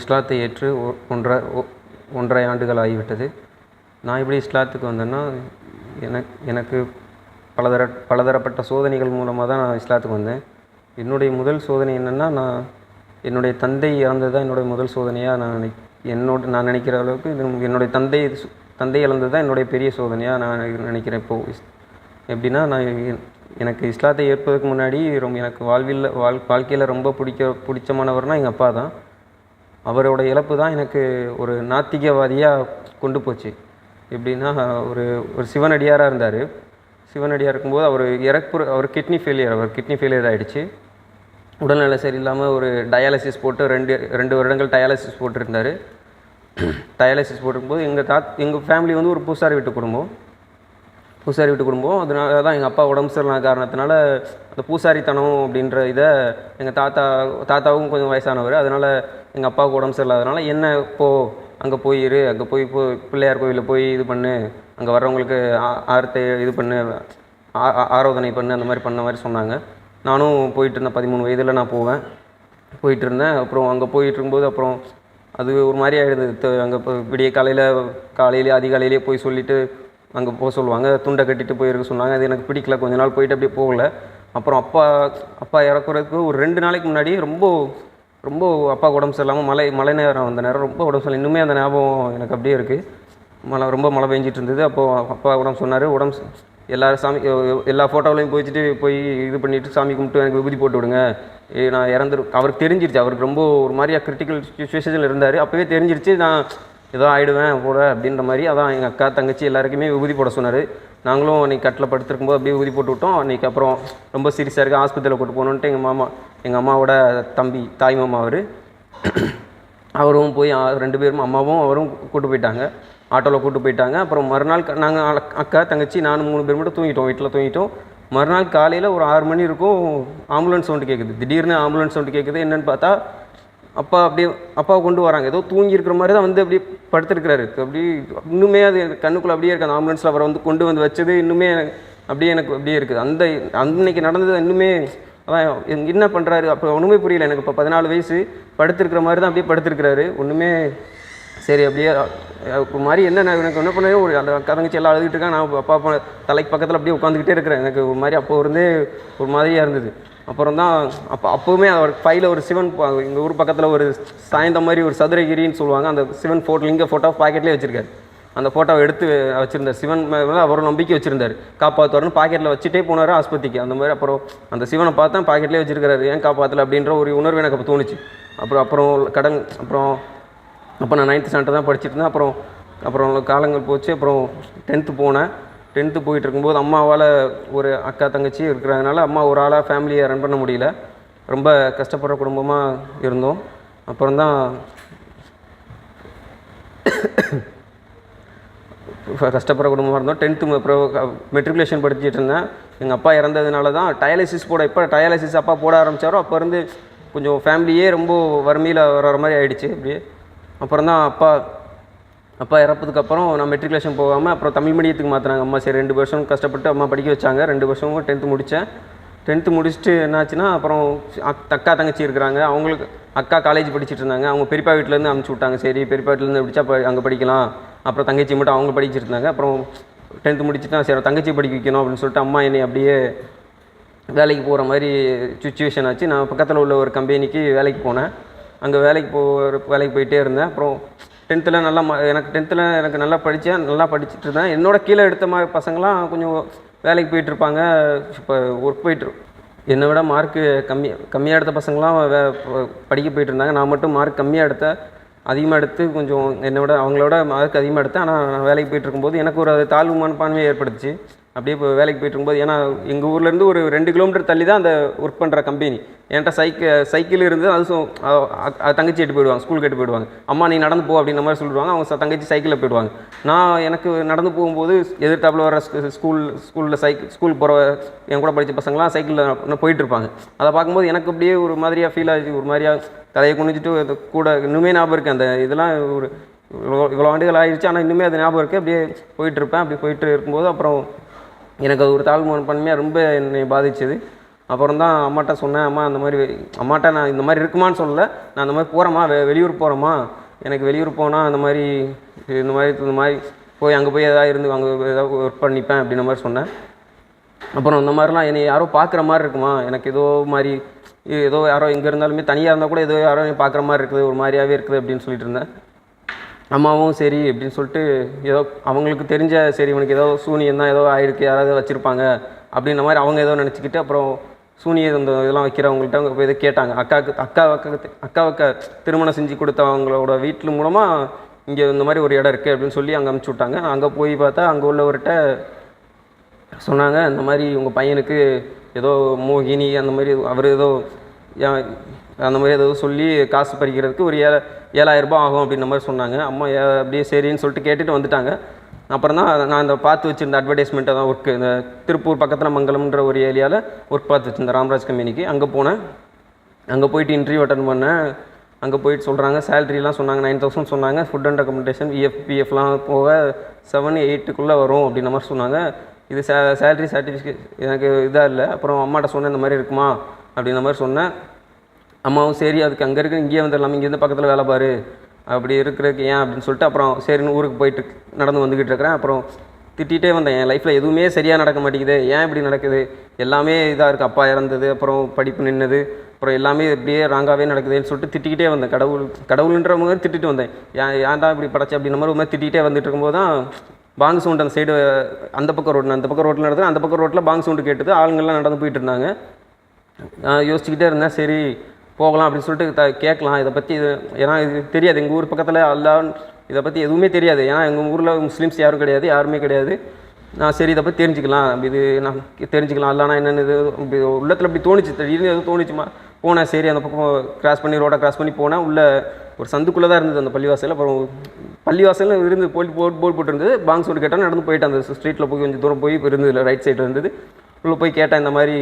இஸ்லாத்தை ஏற்று ஒ- ஒன்றரை ஒ- ஒன்றரை ஆண்டுகள் ஆகிவிட்டது நான் எப்படி இஸ்லாத்துக்கு வந்தேன்னா எனக்கு எனக்கு பலதர பலதரப்பட்ட சோதனைகள் மூலமாக தான் நான் இஸ்லாத்துக்கு வந்தேன். என்னுடைய முதல் சோதனை என்னென்னா நான் என்னுடைய தந்தை இறந்தது தான் என்னுடைய முதல் சோதனையாக நான் நினை என்னோட நான் நினைக்கிற அளவுக்கு இது என்னுடைய தந்தை சு- தந்தை இழந்தது தான் என்னுடைய பெரிய சோதனையாக நான் நினைக்கிறேன் இப்போது எப்படின்னா நான் எனக்கு இஸ்லாத்தை ஏற்பதற்கு முன்னாடி ரொம்ப எனக்கு வாழ்வில் வாழ் வாழ்க்கையில் ரொம்ப பிடிக்க பிடிச்சமானவர்னால் எங்கள் அப்பா தான். அவரோட இழப்பு தான் எனக்கு ஒரு நாத்திகவாதியாக கொண்டு போச்சு. எப்படின்னா ஒரு ஒரு சிவனடியாராக இருந்தார். சிவனடியாக இருக்கும்போது அவர் இறப்பு அவர் கிட்னி ஃபெயிலியர் அவர் கிட்னி ஃபெயிலியர் ஆகிடுச்சு உடல்நிலை சரியில்லாமல் ஒரு டயாலிசிஸ் போட்டு ரெண்டு ரெண்டு வருடங்கள் டயாலிசிஸ் போட்டிருந்தார். டயாலிசிஸ் போட்டிருக்கும்போது எங்கள் தாத் எங்கள் ஃபேமிலி வந்து ஒரு பூசாரி வீட்டு குடும்பம். பூசாரி வீட்டு குடும்பம் அதனால தான் எங்கள் அப்பா உடம்பு சரியில்லாத காரணத்தினால இந்த பூசாரித்தனம் அப்படின்ற இதை எங்கள் தாத்தா தாத்தாவும் கொஞ்சம் வயசானவர். அதனால் எங்கள் அப்பாவுக்கு உடம்பு சரியில்லாதனால என்ன போ அங்கே போயிரு அங்கே போய் போ பிள்ளையார் கோயிலில் போய் இது பண்ணு அங்கே வர்றவங்களுக்கு ஆ- ஆரத்தை இது பண்ணு ஆ- ஆராதனை பண்ணு அந்த மாதிரி பண்ண மாதிரி சொன்னாங்க. நானும் போயிட்டு இருந்தேன் பதிமூணு வயதில் நான் போவேன். போயிட்டு இருந்தேன் அப்புறம் அங்கே போயிட்டு இருக்கும்போது அப்புறம் அது ஒரு மாதிரி ஆகிடுது அங்கே இப்போ விடிய காலையில் காலையிலே அதிகாலையிலேயே போய் சொல்லிவிட்டு அங்கே போக சொல்லுவாங்க. துண்டை கட்டிட்டு போயிருக்க சொன்னாங்க. அது எனக்கு பிடிக்கல. கொஞ்ச நாள் போயிட்டு அப்படியே போகல. அப்புறம் அப்பா அப்பா இறக்குறதுக்கு ஒரு ரெண்டு நாளைக்கு முன்னாடி ரொம்ப ரொம்ப அப்பா உடம்பு சரியில்லாமல் மழை மழை நேரம் அந்த நேரம் ரொம்ப உடம்பு சரியில்லை. இன்னுமே அந்த ஞாபகம் எனக்கு அப்படியே இருக்குது மழை ரொம்ப மழை பெஞ்சிட்டு இருந்தது அப்போது அப்பா உடம்பு சொன்னார் உடம்பு எல்லோரும் எல்லாரும் சாமி எல்லா ஃபோட்டோவிலையும் போயிட்டு போய் இது பண்ணிவிட்டு சாமி கும்பிட்டு எனக்கு விபூதி போட்டு விடுங்க. நான் இறந்துரு அவருக்கு தெரிஞ்சிருச்சு. அவருக்கு ரொம்ப ஒரு மாதிரியாக கிரிட்டிக்கல் சுச்சுவேஷனில் இருந்தார். அப்போவே தெரிஞ்சிருச்சு நான் ஏதோ ஆகிடுவேன் கூட அப்படின்ற மாதிரி. அதான் எங்கள் அக்கா தங்கச்சி எல்லாருக்குமே விபூதி போட சொன்னார். நாங்களும் அன்றைக்கி கட்டில் படுத்திருக்கும்போது அப்படியே விபூதி போட்டு விட்டோம். அன்றைக்கி அப்புறம் ரொம்ப சீரியஸாக இருக்குது ஆஸ்பத்திரியில் கூட்டு போகணுன்ட்டு எங்கள் மாமா எங்கள் அம்மாவோட தம்பி தாய் மாமா அவர். அவரும் போய் ரெண்டு பேரும் அம்மாவும் அவரும் கூட்டு போயிட்டாங்க. ஆட்டோவில் கூட்டு போயிட்டாங்க. அப்புறம் மறுநாள் நாங்கள் அக்கா தங்கச்சி நானும் மூணு பேர் மட்டும் தூங்கிட்டோம். வீட்டில் தூங்கிட்டோம். மறுநாள் காலையில் ஒரு ஆறு மணி இருக்கும். ஆம்புலன்ஸ் சவுண்டு கேட்குது திடீர்னு ஆம்புலன்ஸ் சவுண்டு கேட்குது என்னென்னு பார்த்தா அப்பா அப்படியே அப்பாவை கொண்டு வராங்க. ஏதோ தூங்கி இருக்கிற மாதிரி தான் வந்து அப்படியே படுத்திருக்கிறாரு. அப்படி இன்னுமே அது கண்ணுக்குள்ளே அப்படியே இருக்குது அந்த ஆம்புலன்ஸில் அவரை வந்து கொண்டு வந்து வச்சது இன்னுமே அப்படியே எனக்கு அப்படியே இருக்குது. அந்த அன்னைக்கு நடந்தது இன்னுமே அதான் என்ன பண்ணுறாரு அப்போ ஒன்றுமே புரியல எனக்கு. இப்போ பதினாலு வயசு படுத்திருக்கிற மாதிரி தான் அப்படியே படுத்திருக்கிறாரு. ஒன்றுமே சரி அப்படியே ஒரு மாதிரி என்ன எனக்கு என்ன பண்ணேன்? ஒரு அந்த கதங்கச்சி எல்லாம் அழுதுகிட்டு இருக்கேன் நான் அப்பா அப்பா தலைக்கு பக்கத்தில் அப்படியே உட்காந்துக்கிட்டே இருக்கிறேன். எனக்கு ஒரு மாதிரி அப்போ இருந்தே ஒரு மாதிரியாக இருந்தது. அப்புறம் தான் அப்போ அப்போவுமே அவர் ஃபைவ்ல ஒரு சிவன் எங்கள் ஊர் பக்கத்தில் ஒரு சாய்ந்த மாதிரி ஒரு சதுரகிரின்னு சொல்லுவாங்க. அந்த சிவன் ஃபோட்டோ லிங்க ஃபோட்டோ பாக்கெட்லேயே வச்சிருக்காரு. அந்த ஃபோட்டோவை எடுத்து வச்சுருந்தார். சிவன் மேலே அவர் நம்பிக்கை வச்சிருந்தார். காப்பாற்றுவார்னு பாக்கெட்டில் வச்சுட்டே போனார் ஆஸ்பத்திரிக்கு. அந்த மாதிரி அப்புறம் அந்த சிவனை பார்த்தா பாக்கெட்லேயே வச்சிருக்காரு ஏன் காப்பாற்றல அப்படின்ற ஒரு உணர்வு எனக்கு அப்போ தோணுச்சு. அப்புறம் அப்புறம் கடன் அப்புறம் அப்போ நான் நைன்த் ஸ்டாண்டர்ட் தான் படிச்சுட்டு இருந்தேன். அப்புறம் அப்புறம் காலங்கள் போச்சு. அப்புறம் டென்த்து போனேன். டென்த்து போயிட்டு இருக்கும்போது அம்மாவால் ஒரு அக்கா தங்கச்சி இருக்கிறதுனால அம்மா ஒரு ஆளாக ஃபேமிலியை ரன் பண்ண முடியல. ரொம்ப கஷ்டப்படுற குடும்பமாக இருந்தோம். அப்புறம் தான் கஷ்டப்படுற குடும்பமாக இருந்தோம். டென்த்து அப்புறம் மெட்ரிகுலேஷன் படிச்சுட்டு இருந்தேன். எங்கள் அப்பா இறந்ததுனால தான் டயாலிசிஸ் போட இப்போ டயாலிசிஸ் அப்பா போட ஆரம்பித்தாரோ அப்போ இருந்து கொஞ்சம் ஃபேமிலியே ரொம்ப வறுமையில் வர மாதிரி ஆயிடுச்சு. அப்படியே அப்புறம் தான் அப்பா அப்பா இறப்பதுக்கு அப்புறம் நான் மெட்ரிகுலேஷன் போகாமல் அப்புறம் தமிழ் மீடியத்துக்கு மாற்றினாங்க அம்மா சரி ரெண்டு வருஷம் கஷ்டப்பட்டு அம்மா படிக்க வச்சாங்க. ரெண்டு வருஷமும் டென்த்து முடித்தேன் டென்த்து முடிச்சுட்டு என்னாச்சுன்னா அப்புறம் அக்- அக்கா தங்கச்சி இருக்கிறாங்க. அவங்களுக்கு அக்கா காலேஜ் படிச்சுட்டு இருந்தாங்க. அவங்க பெரியப்பா வீட்டிலேருந்து அனுப்பிச்சி விட்டாங்க. சரி பெரியப்பா வீட்டிலேருந்து படித்தா அங்கே படிக்கலாம். அப்புறம் தங்கச்சி மட்டும் அவங்க படிச்சிட்டு இருந்தாங்க. அப்புறம் டென்த்து முடிச்சுட்டு சரி தங்கச்சி படிக்க வைக்கணும் அப்படின்னு சொல்லிட்டு அம்மா என்னை அப்படியே வேலைக்கு போகிற மாதிரி சுச்சுவேஷன் ஆச்சு. நான் பக்கத்தில் உள்ள ஒரு கம்பெனிக்கு வேலைக்கு போனேன். அங்கே வேலைக்கு போகிற வேலைக்கு போயிட்டே இருந்தேன். அப்புறம் டென்த்தில் நல்லா ம எனக்கு டென்த்தில் எனக்கு நல்லா படித்தேன் நல்லா படிச்சுட்டு இருந்தேன். என்னோட கீழே எடுத்த மாதிரி பசங்களாம் கொஞ்சம் வேலைக்கு போயிட்டுருப்பாங்க இப்போ ஒர்க் போயிட்டு என்னை விட மார்க்கு கம்மி கம்மியாக எடுத்த பசங்களாம் வே படிக்க போயிட்டு இருந்தாங்க. நான் மட்டும் மார்க் கம்மியாக எடுத்தேன் அதிகமாக எடுத்து கொஞ்சம் என்னை விட அவங்களோட மார்க் அதிகமாக எடுத்தேன். ஆனால் நான் வேலைக்கு போயிட்டு இருக்கும்போது எனக்கு ஒரு அது தாழ்வு மனப்பான்மையை ஏற்படுத்துச்சு. அப்படியே இப்போ வேலைக்கு போயிட்டு இருக்கும்போது ஏன்னா எங்கள் ஊர்லேருந்து ஒரு ரெண்டு கிலோமீட்டர் தள்ளி தான் அந்த ஒர்க் பண்ணுற கம்பெனி என்கிட்ட சைக்கிள் சைக்கிள் இருந்து அது தங்கச்சி எட்டு போயிடுவாங்க ஸ்கூலுக்கு எட்டு போயிடுவாங்க. அம்மா நீ நடந்து போ அப்படின்ற மாதிரி சொல்லிடுவாங்க. அவங்க தங்கச்சி சைக்கிளில் போயிடுவாங்க. நான் எனக்கு நடந்து போகும்போது எதிர்த்தாப்பில் வர ஸ்கூல் ஸ்கூலில் சைக்கிள் ஸ்கூல் போகிற என் கூட படித்த பசங்களாம் சைக்கிளில் போயிட்டு இருப்பாங்க. அதை பார்க்கும்போது எனக்கு அப்படியே ஒரு மாதிரியாக ஃபீல் ஆச்சு ஒரு மாதிரியாக தலையை குனிஞ்சிட்டு கூட இன்னுமே ஞாபகம் இருக்குது அந்த இதெல்லாம் ஒரு இவ்வளோ இவ்வளோ ஆண்டுகள் ஆயிடுச்சு ஆனால் இன்னுமே அது ஞாபகம் இருக்குது அப்படியே போயிட்டு இருப்பேன். அப்படி போயிட்டு இருக்கும்போது அப்புறம் எனக்கு அது ஒரு தாழ்வு மனப்பான்மையாக ரொம்ப என்னை பாதித்தது அப்புறம் தான் அம்மாட்ட சொன்னேன் அம்மா அந்த மாதிரி அம்மாட்ட நான் இந்த மாதிரி இருக்குமான்னு சொல்லலை. நான் அந்த மாதிரி போகிறேம்மா வெ வெளியூர் போகிறேம்மா எனக்கு வெளியூர் போனால் அந்த மாதிரி இந்த மாதிரி இந்த மாதிரி போய் அங்கே போய் எதாவது இருந்து அங்கே ஏதாவது ஒர்க் பண்ணிப்பேன் அப்படின்ற மாதிரி சொன்னேன். அப்புறம் இந்த மாதிரிலாம் என்னை யாரோ பார்க்குற மாதிரி இருக்குமா? எனக்கு ஏதோ மாதிரி ஏதோ யாரோ எங்கே இருந்தாலுமே தனியாக இருந்தால் கூட ஏதோ யாரோ பார்க்குற மாதிரி இருக்குது ஒரு மாதிரியாவே இருக்குது அப்படின்னு சொல்லிட்டு இருந்தேன். அம்மாவும் சரி அப்படின்னு சொல்லிட்டு ஏதோ அவங்களுக்கு தெரிஞ்ச சரி இவனுக்கு ஏதோ சூனியம் தான் ஏதோ ஆயிருக்கு யாராவது வச்சுருப்பாங்க அப்படின்ற மாதிரி அவங்க ஏதோ நினச்சிக்கிட்டு அப்புறம் சூனியம் இந்த இதெல்லாம் வைக்கிறவங்கள்ட்ட அவங்க போய் இதை கேட்டாங்க. அக்காவுக்கு அக்கா அக்காவுக்கு அக்காவுக்கு திருமணம் செஞ்சு கொடுத்தவங்களோட வீட்டில் மூலமாக இங்கே இந்த மாதிரி ஒரு இடம் இருக்குது அப்படின்னு சொல்லி அங்கே அமுச்சு விட்டாங்க. அங்கே போய் பார்த்தா அங்கே உள்ளவர்கிட்ட சொன்னாங்க இந்த மாதிரி உங்கள் பையனுக்கு ஏதோ மோகினி அந்த மாதிரி அவர் ஏதோ அந்த மாதிரி ஏதோ சொல்லி காசு பறிக்கிறதுக்கு ஒரு ஏ ஏழாயிரம் ரூபாய் ஆகும் அப்படின்ற மாதிரி சொன்னாங்க. அம்மா ஏ- அப்படியே சரின்னு சொல்லிட்டு கேட்டுட்டு வந்துட்டாங்க. அப்புறம் தான் நான் இந்த பார்த்து வச்சுருந்த அட்வர்டைஸ்மெண்ட்டை தான் ஒர்க்கு இந்த திருப்பூர் பக்கத்தில் மங்கலம்ன்ற ஒரு ஏரியாவில் ஒர்க் பார்த்து வச்சுருந்தேன் ராம்ராஜ் கம்பெனிக்கு. அங்கே போனேன். அங்கே போயிட்டு இன்டர்வியூ அட்டன் பண்ணேன். அங்கே போயிட்டு சொல்கிறாங்க சேலரிலாம் சொன்னாங்க நைன் தௌசண்ட் சொன்னாங்க. ஃபுட் அண்ட் அக்கமெண்டேஷன் இஎஃப்பிஎஃப்லாம் போக செவன் எயிட்டுக்குள்ளே வரும் அப்படின்ற மாதிரி சொன்னாங்க. இது சே சேலரி சர்டிஃபிகேட் எனக்கு இதாக இல்லை. அப்புறம் அம்மாட்ட சொன்னேன் இந்த மாதிரி இருக்குமா? அப்படின்ற மாதிரி சொன்னேன். அம்மாவும் சரி அதுக்கு அங்கே இருக்க இங்கேயே வந்துடலாம் இங்கேருந்து பக்கத்தில் வேலை பாரு. அப்படி இருக்கிறதுக்கு ஏன் அப்படின்னு சொல்லிட்டு அப்புறம் சரின்னு ஊருக்கு போயிட்டு நடந்து வந்துக்கிட்டு இருக்கிறேன். அப்புறம் திட்டிகிட்டே வந்தேன் என் லைஃப்பில் எதுவுமே சரியாக நடக்க மாட்டேங்குது. ஏன் இப்படி நடக்குது? எல்லாமே இதாக இருக்குது அப்பா இறந்தது அப்புறம் படிப்பு நின்னது அப்புறம் எல்லாமே இப்படியே ராங்காகவே நடக்குதுன்னு சொல்லிட்டு திட்டிக்கிட்டே வந்தேன். கடவுள் கடவுள்ன்ற மாதிரி திட்டிட்டு வந்தேன். ஏன் ஏன்டா இப்படி படைச்சு அப்படின்ற மாதிரி ஒரு மாதிரி திட்டிகிட்டே வந்துட்டு இருக்கும்போது தான் பாங்கு சவுண்ட் அந்த சைடு அந்த பக்கம் ரோடு அந்த பக்கம் ரோட்டில் நடந்தது அந்த பக்கம் ரோட்டில் பாங்கு சவுண்டு கேட்டது. ஆளுங்கள்லாம் நடந்து போயிட்டு இருந்தாங்க. நான் யோசிச்சுக்கிட்டே இருந்தேன் சரி போகலாம் அப்படின்னு சொல்லிட்டு த கேட்கலாம். இதை பற்றி இது ஏன்னா இது தெரியாது. எங்கள் ஊர் பக்கத்தில் அல்லா இதை பற்றி எதுவுமே தெரியாது. ஏன்னா எங்கள் ஊரில் முஸ்லீம்ஸ் யாரும் கிடையாது யாருமே கிடையாது. நான் சரி இதை பற்றி தெரிஞ்சுக்கலாம். இது நான் தெரிஞ்சுக்கலாம். அல்லானா என்னென்னு இது உள்ளத்தில் அப்படி தோணுச்சு. திடீர்னு எதுவும் தோணுச்சுமா போனேன் சரி அந்த பக்கம் கிராஸ் பண்ணி ரோடை கிராஸ் பண்ணி போனேன். உள்ள ஒரு சந்துக்குள்ளே தான் இருந்தது அந்த பள்ளிவாசல். அப்புறம் பள்ளிவாசல் இருந்து போய் போர்ட் போர்டு போட்டுருந்தது. பாங்ஸ் சொல்லி கேட்டால் நடந்து போயிட்டேன். அந்த ஸ்ட்ரீட்டில் போய் கொஞ்சம் தூரம் போய் இருந்தது ரைட் சைடில் இருந்தது. உள்ளே போய் கேட்டேன் இந்த மாதிரி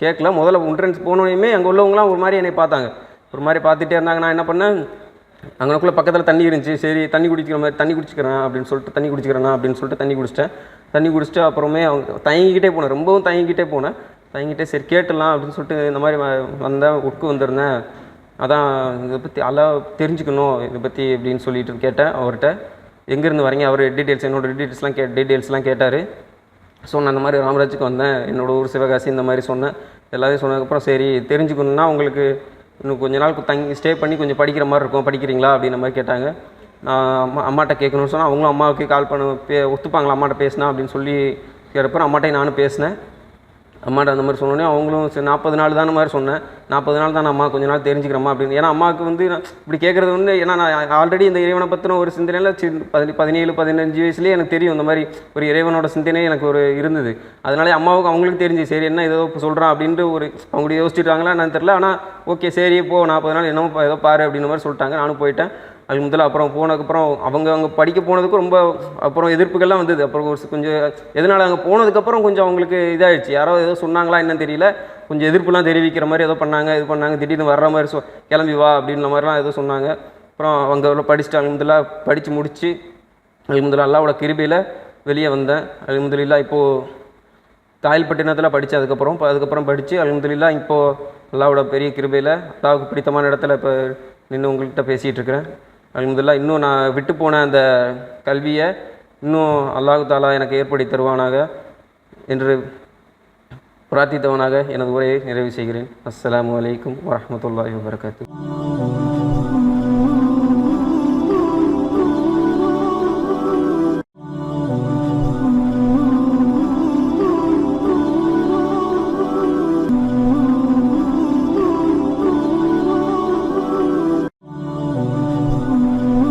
கேட்கல முதல்ல என்ட்ரன்ஸ் போனோடனே அங்கே உள்ளவங்களாம் ஒரு மாதிரி என்னை பார்த்தாங்க. ஒரு மாதிரி பார்த்துட்டே இருந்தாங்க. நான் என்ன பண்ணேன்? அங்கனக்குள்ளே பக்கத்தில் தண்ணி இருந்துச்சு. சரி தண்ணி குடிக்கிற மாதிரி தண்ணி குடிச்சிக்கிறேன் அப்படின்னு சொல்லிட்டு தண்ணி குடிச்சிக்கிறேன்னா அப்படின்னு சொல்லிட்டு தண்ணி குடிச்சிட்டேன். தண்ணி குடிச்சிட்டு அப்புறமே அவங்க தயங்கிக்கிட்டே போனேன். ரொம்பவும் தயங்கிக்கிட்டே போனேன். தயங்கிட்டே சரி கேட்டலாம் அப்படின்னு சொல்லிட்டு இந்த மாதிரி வ- வந்தேன் உட்கு வந்திருந்தேன். அதான் இதை பற்றி எல்லாம் தெரிஞ்சுக்கணும் இதை பற்றி அப்படின்னு சொல்லிட்டு கேட்டேன் அவர்கிட்ட. எங்கேருந்து வரீங்க? அவர் டீட்டெயில்ஸ் என்னோடய டீட்டெயில்ஸ்லாம் கே டீட்டெயில்ஸ்லாம் கேட்டார். ஸோ நான் அந்த மாதிரி ராமராஜுக்கு வந்தேன். என்னோட ஊர் சிவகாசி இந்த மாதிரி சொன்னேன். எல்லாத்தையும் சொன்னதுக்கப்புறம் சரி தெரிஞ்சுக்கணுன்னா உங்களுக்கு இன்னும் கொஞ்ச நாள் தங்கி ஸ்டே பண்ணி கொஞ்சம் படிக்கிற மாதிரி இருக்கும். படிக்கிறீங்களா? அப்படின்ற மாதிரி கேட்டாங்க. நான் அம்மா அம்மாட்ட கேட்கணும்னு சொன்னால் அவங்களும் அம்மாவுக்கு கால் பண்ண பே ஒத்துப்பாங்களா? அம்மாட்ட பேசினா அப்படின்னு சொல்லி கேட்டப்போ அம்மாட்டையும் நானும் பேசினேன். அம்மாட்ட அந்த மாதிரி சொன்னோன்னே அவங்களும் சரி நாற்பது நாள் தானே மாதிரி சொன்னேன். நாற்பது நாள் தான் அம்மா கொஞ்ச நாள் தெரிஞ்சுக்கிறேம்மா அப்படின்னு. ஏன்னா அம்மாவுக்கு வந்து இப்படி கேட்குறது வந்து ஏன்னா நான் ஆல்ரெடி இந்த இறைவனை பற்றின ஒரு சிந்தனையில் சின்ன பதி பதினேழு பதினஞ்சு வயசுலேயே எனக்கு தெரியும் இந்த மாதிரி ஒரு இறைவனோட சிந்தனை எனக்கு ஒரு இருந்தது. அதனாலே அம்மாவுக்கு அவங்களுக்கு தெரிஞ்சு சரி என்ன ஏதோ சொல்கிறான் அப்படின்ட்டு ஒரு அவங்க யோசிச்சுட்டாங்களா என்னன்னு தெரில ஆனால் ஓகே சரி போ நாற்பது நாள் என்னமோ ஏதோ பாரு அப்படின்ற மாதிரி சொல்லிட்டாங்க. நானும் போயிட்டேன். அது முதல்ல அப்புறம் போனதுக்கப்புறம் அவங்க அங்கே படிக்க போனதுக்கு ரொம்ப அப்புறம் எதிர்ப்புகள்லாம் வந்தது. அப்புறம் ஒரு கொஞ்சம் எதனால் அங்கே போனதுக்கப்புறம் கொஞ்சம் அவங்களுக்கு இதாகிடுச்சு யாரோ ஏதோ சொன்னாங்களா என்னன்னு தெரியல. கொஞ்சம் எதிர்ப்புலாம் தெரிவிக்கிற மாதிரி ஏதோ பண்ணாங்க இது பண்ணாங்க திடீர்னு வர்ற மாதிரி சொ கிளம்பி வா அப்படின்ற மாதிரிலாம் ஏதோ சொன்னாங்க. அப்புறம் அவங்க உள்ள படிச்சுட்டு அல்ஹம்துலில்லாஹ் படித்து முடித்து அல்ஹம்துலில்லாஹ் அல்லாவோட கிருபையில் வெளியே வந்தேன். அல்ஹம்துலில்லாஹ் இப்போது காயல்பட்டினத்தில் படித்தேன் அதுக்கப்புறம் இப்போ அதுக்கப்புறம் படித்து அல்ஹம்துலில்லாஹ் இப்போது அல்லாவோட பெரிய கிருபையில் அல்லாவுக்கு பிடித்தமான இடத்துல இப்போ நின்று உங்கள்கிட்ட பேசிகிட்டு இருக்கிறேன். அலமதுல்லா இன்னும் நான் விட்டு போன அந்த கல்வியை இன்னும் அல்லாஹு தாலா எனக்கு ஏற்படுத்தி தருவானாக என்று பிரார்த்தித்தவனாக எனது உரையை நிறைவு செய்கிறேன். அஸ்லாம் வலைக்கம் வரஹ்மத்துல்லாஹி வபரகாத்துஹு.